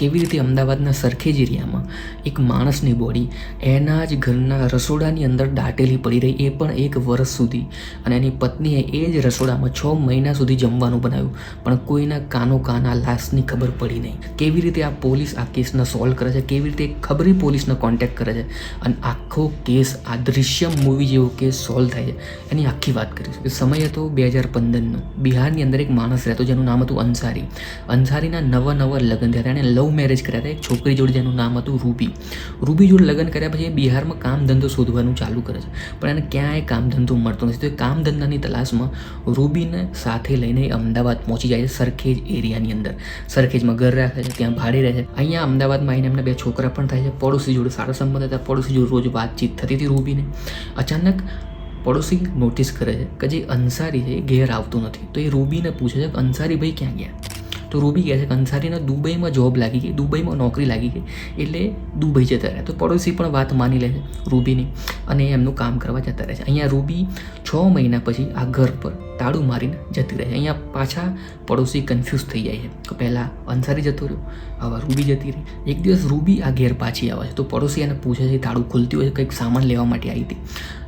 કેવી રીતે અમદાવાદના સરખેજ એરિયામાં એક માણસની બોડી, એના જ ઘરના રસોડાની અંદર દાટેલી પડી રહી, એ પણ એક વર્ષ સુધી. અને એની પત્નીએ એ જ રસોડામાં છ મહિના સુધી જમવાનું બનાવ્યું, પણ કોઈના કાનો કાન લાશની ખબર પડી નહીં. કેવી રીતે આ પોલીસ આ કેસને સોલ્વ કરે છે? કેવી રીતે ખબરી પોલીસને કોન્ટેક્ટ કરે છે? અને આખો કેસ આ દૃશ્યમ મૂવી જેવો કેસ સોલ્વ થાય છે. એની આખી વાત કરીશું. સમય હતો બે હજાર પંદરનો. બિહારની અંદર એક માણસ રહેતો, જેનું નામ હતું અંસારી. અંસારીના નવા નવા લગ્ન થયા એણે લવ મેરેજ કર્યા હતા. એક છોકરી જોડે જેનું નામ હતું રૂબી. રૂબી જોડે લગ્ન કર્યા પછી એ બિહારમાં કામ ધંધો શોધવાનું ચાલુ કરે છે. પણ એને ક્યાંય કામ ધંધો મળતો નથી. તો એ કામ ધંધાની તલાશમાં રૂબીને સાથે લઈને અમદાવાદ પહોંચી જાય છે સરખેજ એરિયાની અંદર. સરખેજમાં ઘર રાખે છે, ત્યાં ભાડે રહે છે. અહીંયા અમદાવાદમાં આવીને એમને બે છોકરા પણ થાય છે. પડોશી જોડે સારા સંબંધ હતા. પડોશી જોડે રોજ વાતચીત થતી હતી રૂબીને. અચાનક પડોશી નોટિસ કરે છે કે જે અંસારી છે એ ઘેર આવતો નથી. તો એ રૂબીને પૂછે છે કે અંસારી ભાઈ ક્યાં ગયા? તો રૂબી કહે છે કે અંસારીને દુબઈમાં જોબ લાગી ગઈ, દુબઈમાં નોકરી લાગી ગઈ, એટલે દુબઈ જતા રહ્યા. તો પડોશી પણ વાત માની લે છે રૂબીની અને એમનું કામ કરવા જતા રહે છે. અહીંયા રૂબી છ મહિના પછી આ ઘર પર તાળું મારીને જતી રહે છે. અહીંયા પાછા પડોશી કન્ફ્યુઝ થઈ જાય છે કે પહેલાં અંસારી જતો રહ્યો, હવે રૂબી જતી રહી. એક દિવસ રૂબી આ ઘેર પાછી આવે છે તો પડોશી એને પૂછે છે, તાળું ખુલતી હોય કંઈક સામાન લેવા માટે આવી હતી?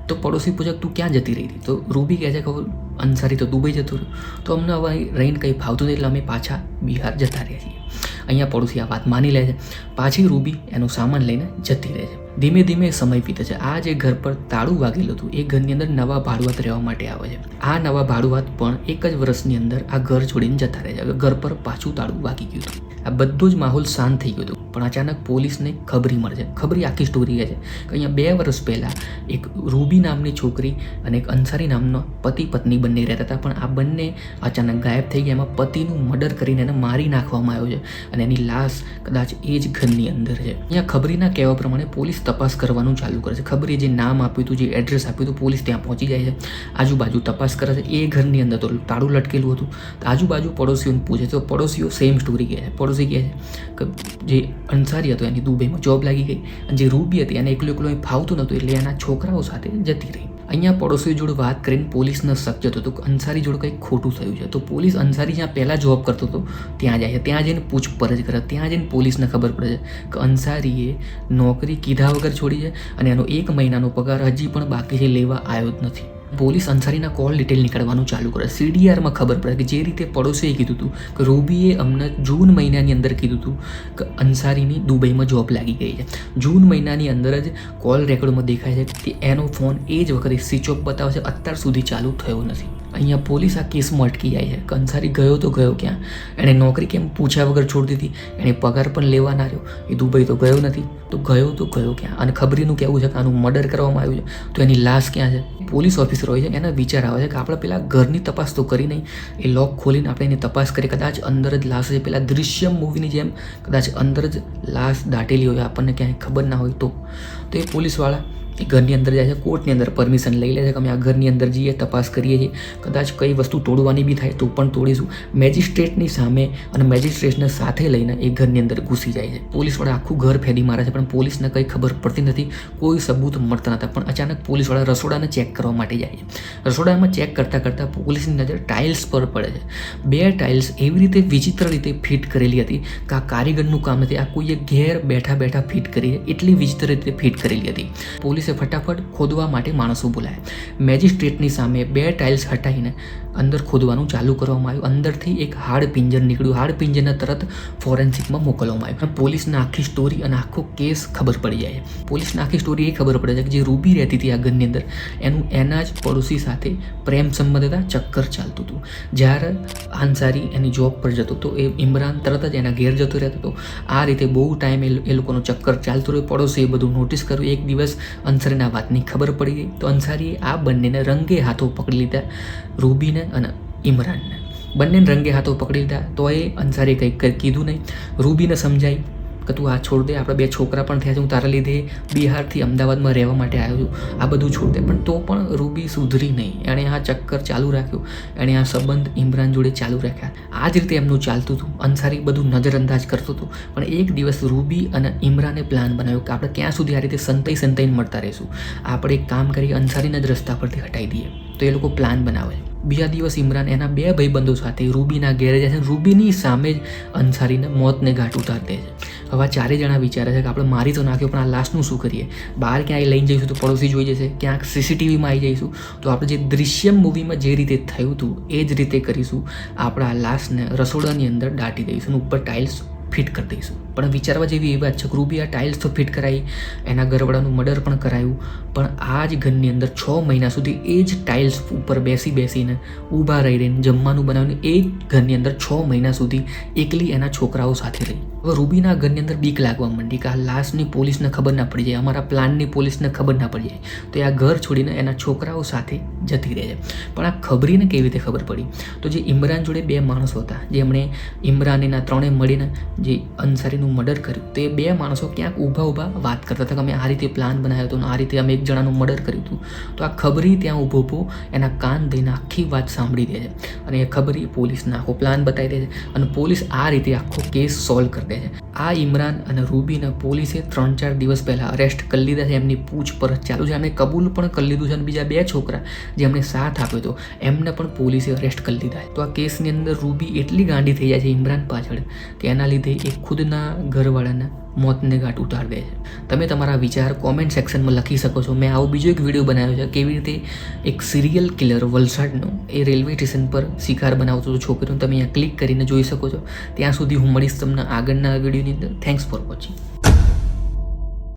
તો પડોશી પૂછે તું ક્યાં જતી રહી હતી? તો રૂબી કહે છે કે અંસારી તો દુબઈ જતો રહ્યો. તો અમને હવે રહીને કંઈ ફાવતું નહીં એટલે અમે પાછા બિહાર જતા રહ્યા છીએ. અહીંયા પડોશી આ વાત માની લે છે. પાછી રૂબી એનો સામાન લઈને જતી રહે છે. ધીમે ધીમે સમય વીતે છે. આ જે ઘર પર તાળું વાગેલું હતું, એ ઘરની અંદર નવા ભાડુઆત રહેવા માટે આવે છે. આ નવા ભાડુઆત પણ એક જ વર્ષની અંદર આ ઘર છોડીને જતા રહે છે. ઘર પર પાછું તાળું વાગી ગયું હતું. આ બધો જ માહોલ શાંત થઈ ગયો હતો. પણ અચાનક પોલીસને ખબરી મળે છે. ખબરી આખી સ્ટોરી છે કે અહીંયા બે વર્ષ પહેલાં એક રૂબી નામની છોકરી અને એક અંસારી નામનો પતિ પત્ની બંને રહેતા હતા. પણ આ બંને અચાનક ગાયબ થઈ ગયા. એમાં પતિનું મર્ડર કરીને એને મારી નાખવામાં આવ્યો છે અને એની લાશ કદાચ એ જ ઘરની અંદર છે. અહીંયા ખબરીના કહેવા પ્રમાણે પોલીસ તપાસ કરવાનું ચાલુ કરે છે. ખબર એ જે નામ આપ્યું હતું, જે એડ્રેસ આપ્યું હતું, પોલીસ ત્યાં પહોંચી જાય છે. આજુબાજુ તપાસ કરે છે. એ ઘરની અંદર તો તાળું લટકેલું હતું. તો આજુબાજુ પડોશીઓને પૂછે તો પડોશીઓ સેમ સ્ટોરી કહે છે. પડોશી કહે છે કે જે અંસારી હતો, એની દુબઈમાં જોબ લાગી ગઈ. અને જે રૂબી હતી, એને એકલો એકલો ફાવતું નહોતું. એટલે એના છોકરાઓ સાથે જતી રહી. અહીંયા પડોશીઓ જોડે વાત કરીને પોલીસને શક જતો કે અંસારી જોડે કંઈક ખોટું થયું છે. તો પોલીસ અંસારી જ્યાં પહેલાં જોબ કરતો હતો, ત્યાં જાય છે. ત્યાં જઈને પૂછપરછ કરે. ત્યાં જઈને પોલીસને ખબર પડે છે કે અંસારીએ નોકરી કીધા વગર છોડી છે અને એનો એક મહિનાનો પગાર હજી પણ બાકી છે, લેવા આવ્યો જ નથી. પોલીસ અંસારીના કોલ ડિટેલ નીકળવાનું ચાલુ કરે. સીડીઆરમાં ખબર પડે કે જે રીતે પડોશીએ કીધું હતું કે રૂબીએ અમને જૂન મહિનાની અંદર કીધું હતું કે અંસારીની દુબઈમાં જોબ લાગી ગઈ છે. જૂન મહિનાની અંદર જ કોલ રેકોર્ડમાં દેખાય છે કે એનો ફોન એ જ વખતે સ્વિચ ઓફ બતાવે છે. અત્યાર સુધી ચાલુ થયો નથી. અહીંયા પોલીસ આ કેસમાં અટકી જાય છે. કંસારી ગયો તો ગયો ક્યાં? એણે નોકરી કેમ પૂછ્યા વગર છોડી દીધી? એણે પગાર પણ લેવા ના રહ્યો. એ દુબઈ તો ગયો નથી. તો ગયો તો ગયો ક્યાં? અને ખબરીનું કહેવું છે કે આનું મર્ડર કરવામાં આવ્યું છે? તો એની લાશ ક્યાં છે? પોલીસ ઓફિસર હોય છે એના વિચાર આવે છે કે આપણે પેલા ઘરની તપાસ તો કરી નહીં. એ લોક ખોલીને આપણે એની તપાસ કરી. કદાચ અંદર જ લાશ છે. પેલા દૃશ્યમ મૂવીની જેમ કદાચ અંદર જ લાશ દાટેલી હોય. આપણને ક્યાંય ખબર ના હોય તો. તો એ પોલીસવાળા એ ઘરની અંદર જાય છે, કોર્ટની અંદર પરમિશન લઈ લે છે કે અમે આ ઘરની અંદર જઈએ, તપાસ કરીએ છીએ. કદાચ કઈ વસ્તુ તોડવાની બી થાય તો પણ તોડીશું. મેજિસ્ટ્રેટની સામે અને મેજિસ્ટ્રેટને સાથે લઈને એ ઘરની અંદર ઘૂસી જાય છે. પોલીસવાળા આખું ઘર ફેરી મારે છે, પણ પોલીસને કંઈ ખબર પડતી નથી. કોઈ સબૂત મળતા નતા પણ અચાનક પોલીસવાળા રસોડાને ચેક કરવા માટે જાય છે. રસોડામાં ચેક કરતાં કરતાં પોલીસની નજર ટાઇલ્સ પર પડે છે. બે ટાઇલ્સ એવી રીતે વિચિત્ર રીતે ફિટ કરેલી હતી કે આ કારીગરનું કામ નથી, આ કોઈએ ઘેર બેઠા બેઠા ફિટ કરી એટલી વિચિત્ર રીતે ફિટ કરેલી હતી. પોલીસે ફટાફટ ખોદવા માટે માણસો બોલાયા. મેજિસ્ટ્રેટની સામે બે ટાઇલ્સ હટાવીને અંદર ખોદવાનું ચાલુ કરવામાં આવ્યું. અંદરથી એક હાડ પિંજર નીકળ્યું. હાડ પિંજરને તરત ફોરેન્સિકમાં મોકલવામાં આવ્યું. પોલીસને આખી સ્ટોરી અને આખો કેસ ખબર પડી જાય. પોલીસને આખી સ્ટોરી એ ખબર પડે છે કે જે રૂબી રહેતી હતી આ ઘરની અંદર, એનું એના જ પડોશી સાથે પ્રેમ સંબંધ હતા, ચક્કર ચાલતું હતું. જ્યારે આન્સારી એની જોબ પર જતો હતો, એ ઇમરાન તરત જ એના ઘેર જતો રહેતો હતો. આ રીતે બહુ ટાઈમ એ લોકોનો ચક્કર ચાલતો રહ્યો. પડોશી પડોશીએ બધું નોટિસ કર્યું. એક દિવસ અંસારીના વાતની ખબર પડી ગઈ તો અંસારીએ આ બંનેને રંગે હાથો પકડી લીધા, રૂબીને અને ઇમરાનને. બંનેને રંગે હાથો પકડી લીધા, તો એ અંસારીએ કંઈક કંઈ કીધું નહીં. રૂબીને સમજાય કે તું આ છોડ દે, આપણે બે છોકરા પણ થયા છે, હું તારા લીધે બિહારથી અમદાવાદમાં રહેવા માટે આવ્યો છું. આ બધું છોડ દે. પણ તો પણ રૂબી સુધરી નહીં. એણે આ ચક્કર ચાલુ રાખ્યું. એણે આ સંબંધ ઇમરાન જોડે ચાલુ રાખ્યા. આ જ રીતે એમનું ચાલતું હતું. અંસારી બધું નજરઅંદાજ કરતું હતું. પણ એક દિવસ રૂબી અને ઇમરાને પ્લાન બનાવ્યો કે આપણે ક્યાં સુધી આ રીતે સંતાઈ સંતાઈને મળતા રહીશું. આપણે એક કામ કરીએ, અંસારીને જ રસ્તા પરથી હટાવી દઈએ. તો એ લોકો પ્લાન બનાવે. બીજા દિવસ ઇમરાન એના બે ભાઈબંધો સાથે રૂબીના ઘેરે જાય છે. રૂબીની સામે જ અંસારીને મોતને ઘાટ ઉતાર દે છે. હવે ચારે જણા વિચારે છે કે આપણે મારી તો નાખ્યો, પણ આ લાશનું શું કરીએ? બહાર ક્યાંય લઈને જઈશું તો પડોશી જોઈ જશે, ક્યાંક સીસીટીવીમાં આવી જઈશું. તો આપણે જે દૃશ્યમ મૂવીમાં જે રીતે થયું હતું, એ જ રીતે કરીશું. આપણે આ લાશને રસોડાની અંદર દાટી દઈશું ઉપર ટાઇલ્સ ફિટ કરી દઈશું. પણ વિચારવા જેવી એ વાત છે ગ્રુબી આ ટાઇલ્સ તો ફિટ કરાવી એના ઘરવાળાનું મર્ડર પણ કરાયું. પણ આ જ ઘરની અંદર છ મહિના સુધી એ જ ટાઇલ્સ ઉપર બેસી બેસીને ઊભા રહી રહીને જમવાનું બનાવીને એ જ ઘરની અંદર છ મહિના સુધી એકલી એના છોકરાઓ સાથે રહી. હવે રૂબીના ઘરની અંદર બીક લાગવા માંડી કે આ લાશની પોલીસને ખબર ના પડી જાય, અમારા પ્લાનની પોલીસને ખબર ના પડી જાય. તો એ આ ઘર છોડીને એના છોકરાઓ સાથે જતી રહે છે. પણ આ ખબરીને કેવી રીતે ખબર પડી? તો જે ઇમરાન જોડે બે માણસો હતા જેમણે એમણે એના ત્રણે મળીને જે અંસારીનું મર્ડર કર્યું, તો એ બે માણસો ક્યાંક ઊભા ઊભા વાત કરતા હતા કે અમે આ રીતે પ્લાન બનાવ્યો હતો અને આ રીતે અમે એક જણાનું મર્ડર કર્યું હતું. તો આ ખબરી ત્યાં ઊભો ઊભો એના કાન દઈને આખી વાત સાંભળી દે છે. અને એ ખબરી પોલીસને આખો પ્લાન બતાવી દે છે. અને પોલીસ આ રીતે આખો કેસ સોલ્વ કરી દે છે. આ ઇમરાન અને રૂબીને પોલીસે ત્રણ ચાર દિવસ પહેલાં અરેસ્ટ કરી લીધા છે. એમની પૂછપરછ ચાલુ છે અને કબૂલ પણ કરી લીધું છે અને બીજા બે છોકરા જેમણે સાથ આપ્યો હતો, એમને પણ પોલીસે અરેસ્ટ કરી લીધા છે. તો આ કેસની અંદર રૂબી એટલી ગાંડી થઈ જાય છે ઇમરાન પાછળ કે એના લીધે એ ખુદના ઘરવાળાના મોતને ઘાટ ઉતારી દે છે. તમે તમારા વિચાર કોમેન્ટ સેક્શનમાં લખી શકો છો. મેં આવો બીજો એક વીડિયો બનાવ્યો છે. કેવી રીતે એક સિરિયલ કિલર વલસાડનો એ રેલવે સ્ટેશન પર શિકાર બનાવતો છોકરીનો. તમે અહીંયા ક્લિક કરીને જોઈ શકો છો. ત્યાં સુધી હું મળીશ તમને આગળના વિડીયોની અંદર. Thanks for watching